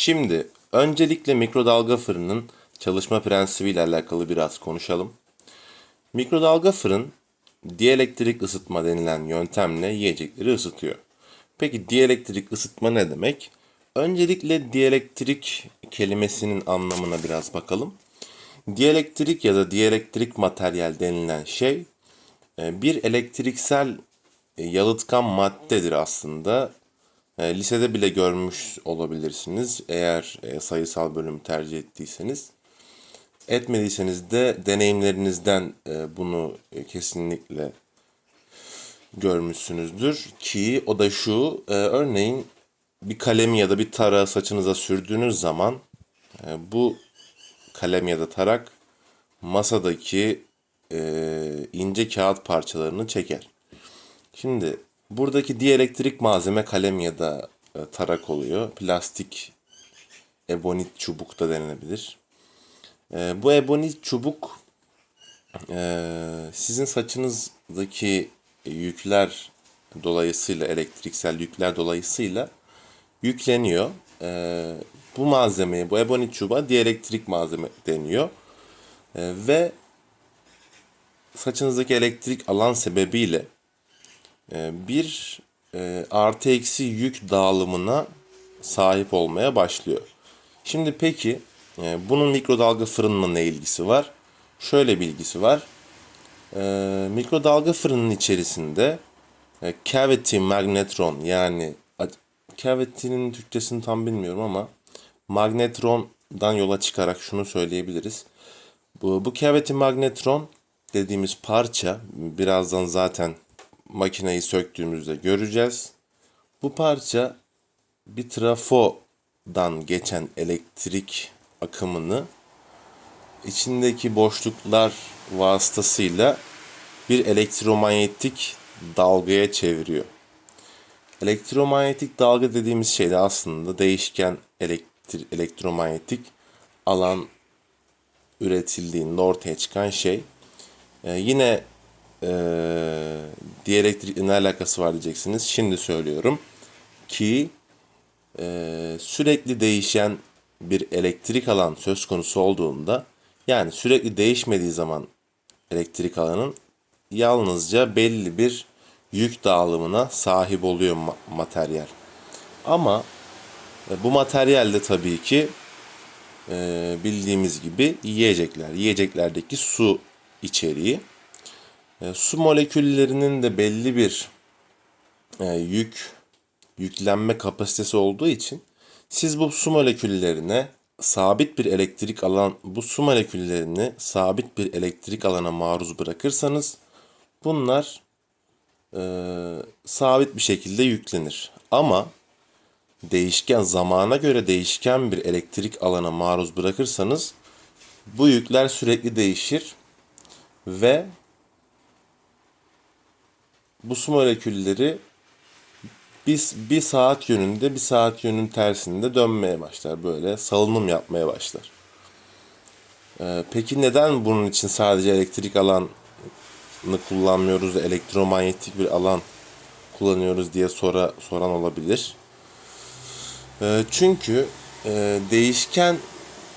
Şimdi öncelikle mikrodalga fırının çalışma prensibiyle alakalı biraz konuşalım. Mikrodalga fırın dielektrik ısıtma denilen yöntemle yiyecekleri ısıtıyor. Peki dielektrik ısıtma ne demek? Öncelikle dielektrik kelimesinin anlamına biraz bakalım. Dielektrik ya da dielektrik materyal denilen şey e, bir elektriksel e, yalıtkan maddedir aslında. E, Lisede bile görmüş olabilirsiniz eğer e, sayısal bölümü tercih ettiyseniz. Etmediyseniz de deneyimlerinizden e, bunu kesinlikle görmüşsünüzdür ki o da şu örneğin bir kalemi ya da bir tarağı saçınıza sürdüğünüz zaman bu kalem ya da tarak masadaki ince kağıt parçalarını çeker. Şimdi buradaki dielektrik malzeme kalem ya da e, tarak oluyor. Plastik ebonit çubuk da denilebilir. E, bu ebonit çubuk e, sizin saçınızdaki yükler dolayısıyla elektriksel yükler dolayısıyla yükleniyor. E, bu malzemeye, bu ebonit çubuğa dielektrik malzeme deniyor. E, ve saçınızdaki elektrik alan sebebiyle bir e, artı eksi yük dağılımına sahip olmaya başlıyor. Şimdi peki e, bunun mikrodalga fırınla ne ilgisi var? Şöyle bir ilgisi var. E, mikrodalga fırının içerisinde e, cavity magnetron yani cavity'nin Türkçesini tam bilmiyorum ama magnetrondan yola çıkarak şunu söyleyebiliriz. Bu, bu cavity magnetron dediğimiz parça birazdan zaten makineyi söktüğümüzde göreceğiz. Bu parça bir trafodan geçen elektrik akımını içindeki boşluklar vasıtasıyla bir elektromanyetik dalgaya çeviriyor. Elektromanyetik dalga dediğimiz şey de aslında değişken elektri- elektromanyetik alan üretildiğinde ortaya çıkan şey. Ee, yine e, dielektrik ne alakası var diyeceksiniz. Şimdi söylüyorum ki e, sürekli değişen bir elektrik alan söz konusu olduğunda yani sürekli değişmediği zaman elektrik alanın yalnızca belli bir yük dağılımına sahip oluyor ma- materyal. Ama e, bu materyal de tabii ki e, bildiğimiz gibi yiyecekler. Yiyeceklerdeki su içeriği. E, su moleküllerinin de belli bir e, yük yüklenme kapasitesi olduğu için siz bu su moleküllerine sabit bir elektrik alan bu su moleküllerini sabit bir elektrik alana maruz bırakırsanız bunlar e, sabit bir şekilde yüklenir. Ama değişken zamana göre değişken bir elektrik alana maruz bırakırsanız bu yükler sürekli değişir ve bu su molekülleri bir, bir saat yönünde bir saat yönün tersinde dönmeye başlar. Böyle salınım yapmaya başlar. Ee, peki neden bunun için sadece elektrik alanı kullanmıyoruz, elektromanyetik bir alan kullanıyoruz diye sora, soran olabilir. Ee, çünkü e, değişken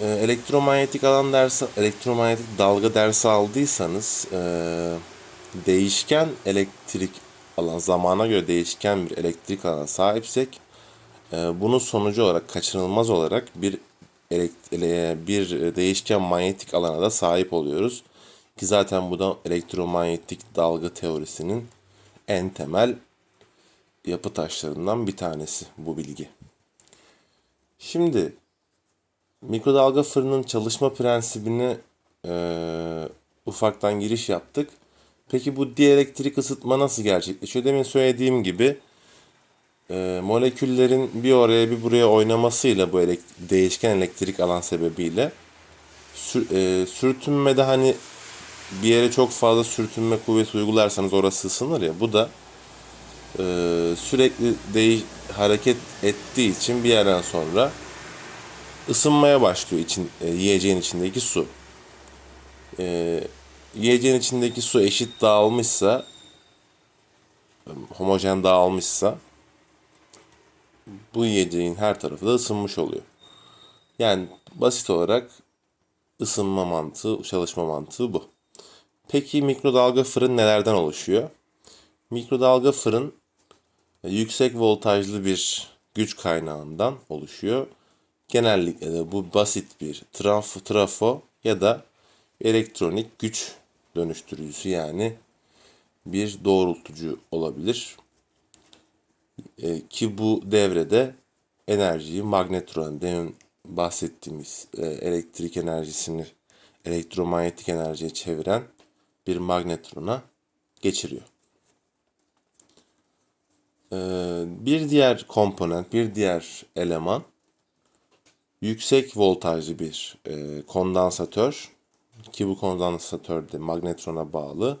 e, elektromanyetik alan dersi, elektromanyetik dalga dersi aldıysanız e, değişken elektrik alan zamana göre değişken bir elektrik alana sahipsek e, bunun sonucu olarak kaçınılmaz olarak bir bir değişken manyetik alana da sahip oluyoruz. Ki zaten bu da elektromanyetik dalga teorisinin en temel yapı taşlarından bir tanesi bu bilgi. Şimdi mikrodalga fırının çalışma prensibini e, ufaktan giriş yaptık. Peki bu dielektrik ısıtma nasıl gerçekleşiyor? Demin söylediğim gibi e, moleküllerin bir oraya bir buraya oynamasıyla bu elek- değişken elektrik alan sebebiyle sür, e, sürtünmede hani bir yere çok fazla sürtünme kuvveti uygularsanız orası ısınır ya bu da e, sürekli değiş hareket ettiği için bir yerden sonra ısınmaya başlıyor için e, yiyeceğin içindeki su. E, yiyeceğin içindeki su eşit dağılmışsa homojen dağılmışsa bu yiyeceğin her tarafı da ısınmış oluyor. Yani basit olarak ısınma mantığı, çalışma mantığı bu. Peki mikrodalga fırın nelerden oluşuyor? Mikrodalga fırın e, yüksek voltajlı bir güç kaynağından oluşuyor. Genellikle de bu basit bir trafo, trafo ya da elektronik güç dönüştürücüsü yani bir doğrultucu olabilir. E, ki bu devrede enerjiyi magnetron demin bahsettiğimiz e, elektrik enerjisini elektromanyetik enerjiye çeviren bir magnetrona geçiriyor. E, bir diğer komponent, bir diğer eleman yüksek voltajlı bir e, kondansatör ki bu kondansatör de magnetrona bağlı.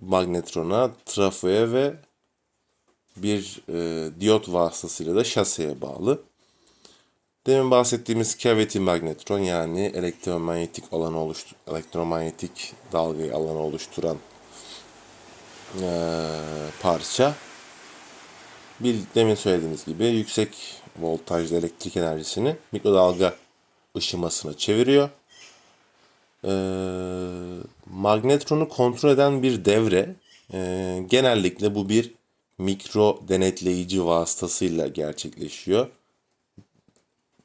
Magnetrona, trafoya ve bir e, diyot vasıtasıyla da şaseye bağlı. Demin bahsettiğimiz cavity magnetron yani elektromanyetik alanı oluştur elektromanyetik dalgayı alanı oluşturan e, parça. Bir demin söylediğimiz gibi yüksek voltajlı elektrik enerjisini mikrodalga ışımasına çeviriyor. E, magnetronu kontrol eden bir devre e, genellikle bu bir mikro denetleyici vasıtasıyla gerçekleşiyor.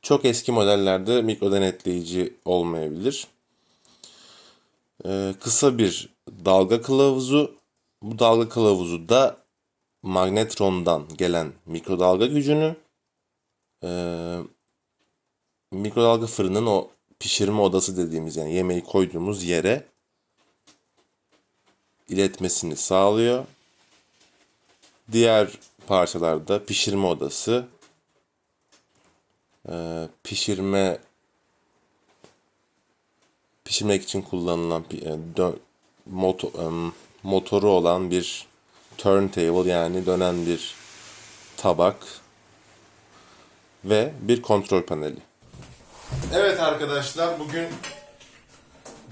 Çok eski modellerde mikro denetleyici olmayabilir. Ee, kısa bir dalga kılavuzu. Bu dalga kılavuzu da magnetrondan gelen mikrodalga gücünü e, mikrodalga fırının o pişirme odası dediğimiz yani yemeği koyduğumuz yere iletmesini sağlıyor. Diğer parçalarda pişirme odası, e, pişirme pişirmek için kullanılan e, dö- moto- em, motoru olan bir turntable yani dönen bir tabak ve bir kontrol paneli. Evet arkadaşlar bugün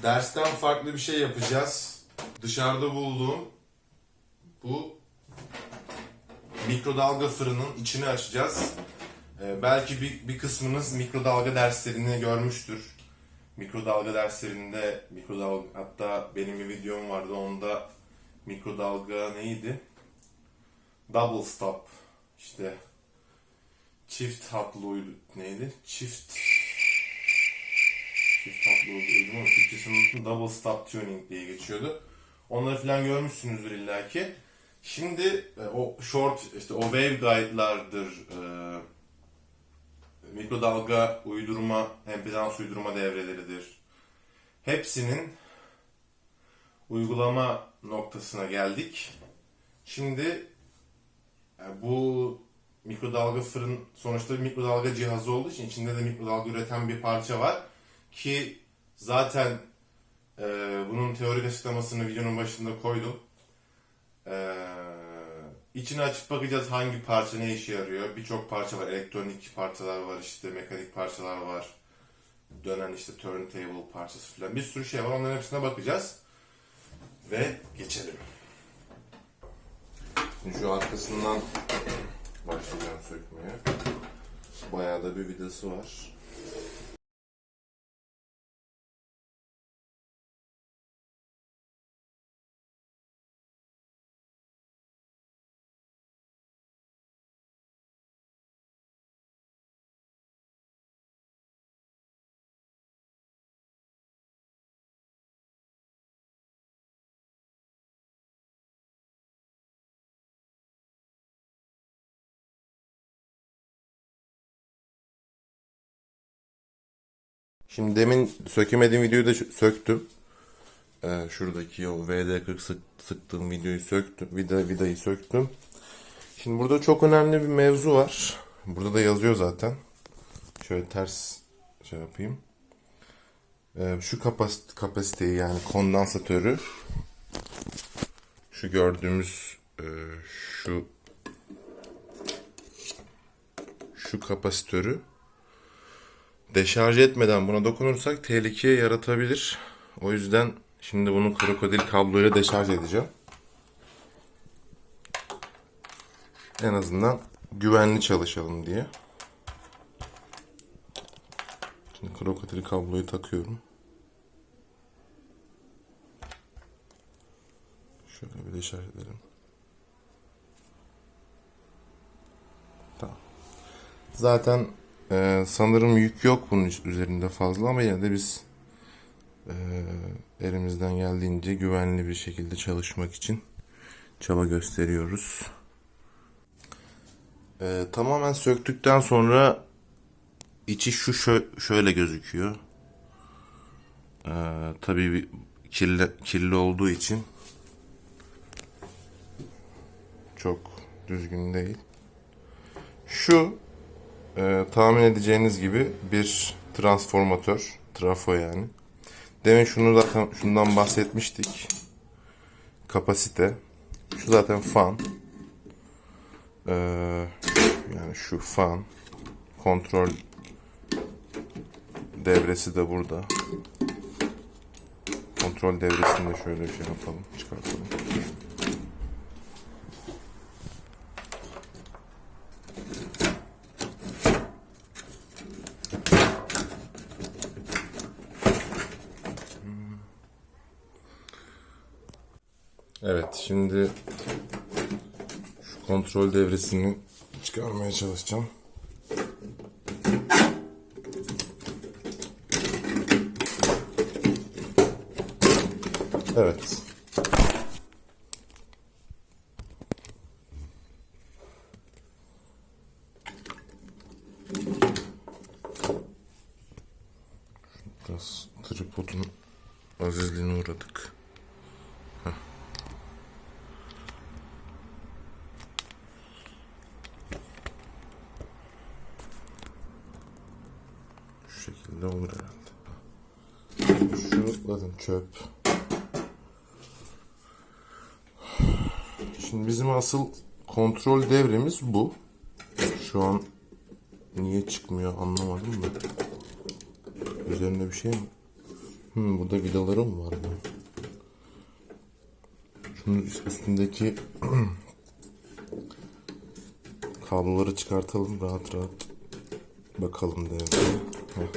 dersten farklı bir şey yapacağız. Dışarıda bulduğum bu mikrodalga fırının içini açacağız. Ee, belki bir, bir kısmınız mikrodalga derslerini görmüştür. Mikrodalga derslerinde mikrodalga hatta benim bir videom vardı onda mikrodalga neydi? Double stop işte çift hatlı uydu neydi? Çift çift hatlı uydu ama Türkçesini unuttum. Double stop tuning diye geçiyordu. Onları falan görmüşsünüzdür illaki. Şimdi e, o short işte o waveguide'lardır e, mikrodalga uydurma, empedans uydurma devreleridir. Hepsinin uygulama noktasına geldik. Şimdi e, bu mikrodalga fırın sonuçta bir mikrodalga cihazı olduğu için içinde de mikrodalga üreten bir parça var ki zaten e, bunun teorik açıklamasını videonun başında koydum. Ee, içini açıp bakacağız hangi parça ne işe yarıyor. Birçok parça var. Elektronik parçalar var işte mekanik parçalar var. Dönen işte turntable parçası falan. Bir sürü şey var. Onların hepsine bakacağız. Ve geçelim. Şu arkasından başlayacağım sökmeye. Bayağı da bir vidası var. Şimdi demin sökemediğim videoyu da sö- söktüm. Ee, şuradaki o VD40 sık, sıktığım videoyu söktüm. Vida, vidayı söktüm. Şimdi burada çok önemli bir mevzu var. Burada da yazıyor zaten. Şöyle ters şey yapayım. Ee, şu kapas kapasiteyi yani kondansatörü şu gördüğümüz e, şu şu kapasitörü deşarj etmeden buna dokunursak tehlike yaratabilir. O yüzden şimdi bunu krokodil kabloyla deşarj edeceğim. En azından güvenli çalışalım diye. Şimdi kroketili kabloyu takıyorum. Şöyle bir de şarj edelim. Tamam. Zaten e, sanırım yük yok bunun üzerinde fazla ama yine de biz e, elimizden geldiğince güvenli bir şekilde çalışmak için çaba gösteriyoruz. E, tamamen söktükten sonra içi şu şö- şöyle gözüküyor. E, tabii kirli, kirli olduğu için çok düzgün değil. Şu e, tahmin edeceğiniz gibi bir transformatör, trafo yani. Demin şunu zaten şundan bahsetmiştik. Kapasite. Şu zaten fan. Ee, yani şu fan. Kontrol devresi de burada. Kontrol devresini de şöyle bir şey yapalım. Çıkartalım. Evet şimdi şu kontrol devresini çıkarmaya çalışacağım. Evet. Biraz tripodun azizliğine uğradık. Şu şekilde olur herhalde. Şu zaten çöp. Şimdi bizim asıl kontrol devremiz bu. Şu an niye çıkmıyor anlamadım da. Üzerinde bir şey mi? Hmm, burada vidaları mı var? bu? Şunun üst- üstündeki kabloları çıkartalım rahat rahat bakalım. Heh.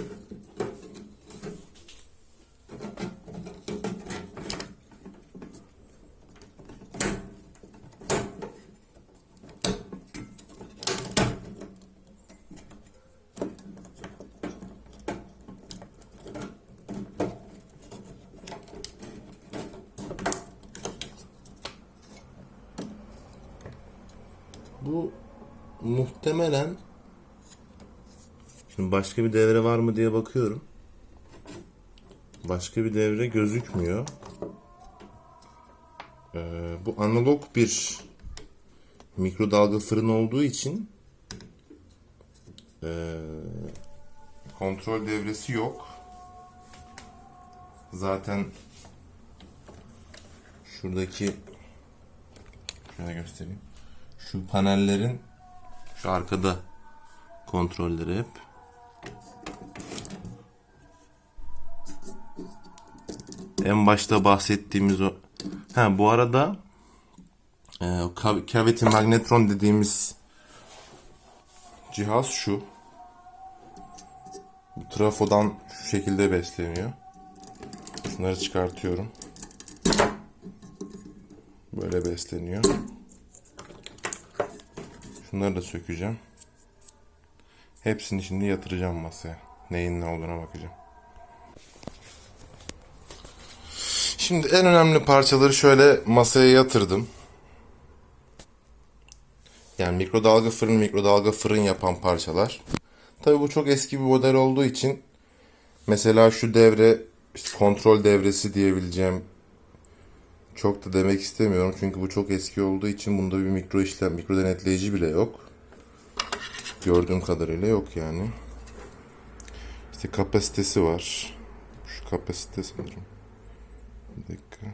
Bu muhtemelen Şimdi başka bir devre var mı diye bakıyorum. Başka bir devre gözükmüyor. Ee, bu analog bir mikrodalga fırın olduğu için ee, kontrol devresi yok. Zaten şuradaki şöyle göstereyim. Şu panellerin şu arkada kontrolleri hep. En başta bahsettiğimiz o. Ha bu arada e, cav- cavity magnetron dediğimiz cihaz şu. Bu trafodan şu şekilde besleniyor. Şunları çıkartıyorum. Böyle besleniyor. Şunları da sökeceğim. Hepsini şimdi yatıracağım masaya. Neyin ne olduğuna bakacağım. Şimdi en önemli parçaları şöyle masaya yatırdım. Yani mikrodalga fırın mikrodalga fırın yapan parçalar. Tabii bu çok eski bir model olduğu için mesela şu devre işte kontrol devresi diyebileceğim çok da demek istemiyorum. Çünkü bu çok eski olduğu için bunda bir mikro işlem, mikro denetleyici bile yok. Gördüğüm kadarıyla yok yani. İşte kapasitesi var. Şu kapasite sanırım. Dakika.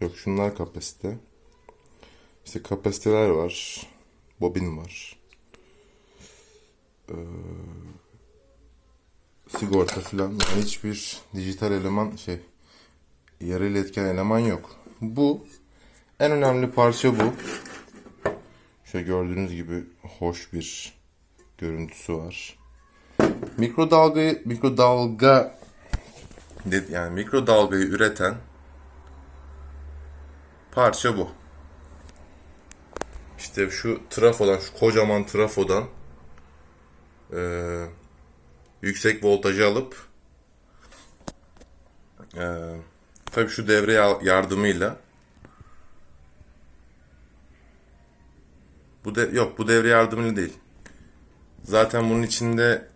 Yok şunlar kapasite. İşte kapasiteler var. Bobin var. Ee, sigorta falan. Yani hiçbir dijital eleman şey yarı iletken eleman yok. Bu en önemli parça bu. Şöyle gördüğünüz gibi hoş bir görüntüsü var. Mikrodalgayı mikrodalga yani mikrodalgayı üreten parça bu. İşte şu trafodan, şu kocaman trafodan eee, yüksek voltajı alıp eee tabii şu devre ya- yardımıyla bu de yok bu devre yardımıyla değil. Zaten bunun içinde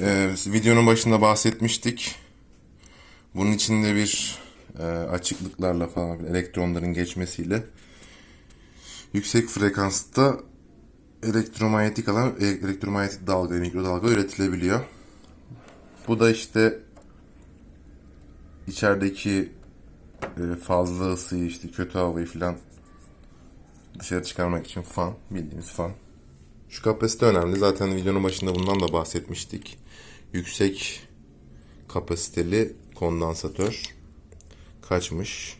eee, videonun başında bahsetmiştik. Bunun içinde bir eee, açıklıklarla falan elektronların geçmesiyle yüksek frekansta elektromanyetik alan, e- elektromanyetik dalga, mikrodalga üretilebiliyor. Bu da işte içerideki e, fazla ısıyı işte kötü havayı falan dışarı çıkarmak için fan, bildiğimiz fan. Şu kapasite önemli. Zaten videonun başında bundan da bahsetmiştik. Yüksek kapasiteli kondansatör kaçmış.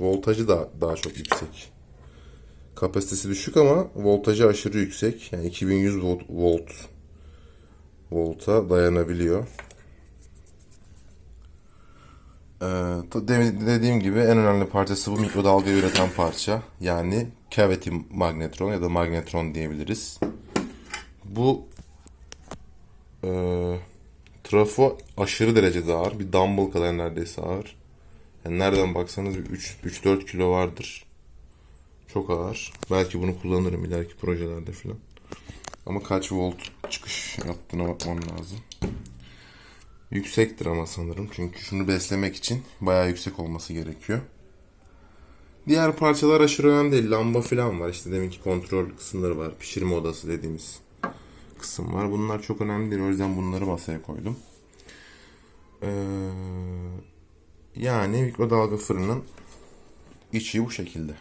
Voltajı da daha çok yüksek. Kapasitesi düşük ama voltajı aşırı yüksek. Yani 2100 volt, volt volta dayanabiliyor. Ee, dediğim gibi en önemli parçası bu mikrodalga üreten parça. Yani cavity magnetron ya da magnetron diyebiliriz. Bu e, trafo aşırı derecede ağır. Bir dumbbell kadar neredeyse ağır. Yani nereden baksanız 3-4 kilo vardır. Çok ağır. Belki bunu kullanırım ileriki projelerde falan. Ama kaç volt çıkış yaptığına bakmam lazım. Yüksektir ama sanırım. Çünkü şunu beslemek için bayağı yüksek olması gerekiyor. Diğer parçalar aşırı önemli değil. Lamba falan var. İşte deminki kontrol kısımları var. Pişirme odası dediğimiz kısım var. Bunlar çok önemli değil. O yüzden bunları masaya koydum. Ee, yani mikrodalga fırının içi bu şekilde.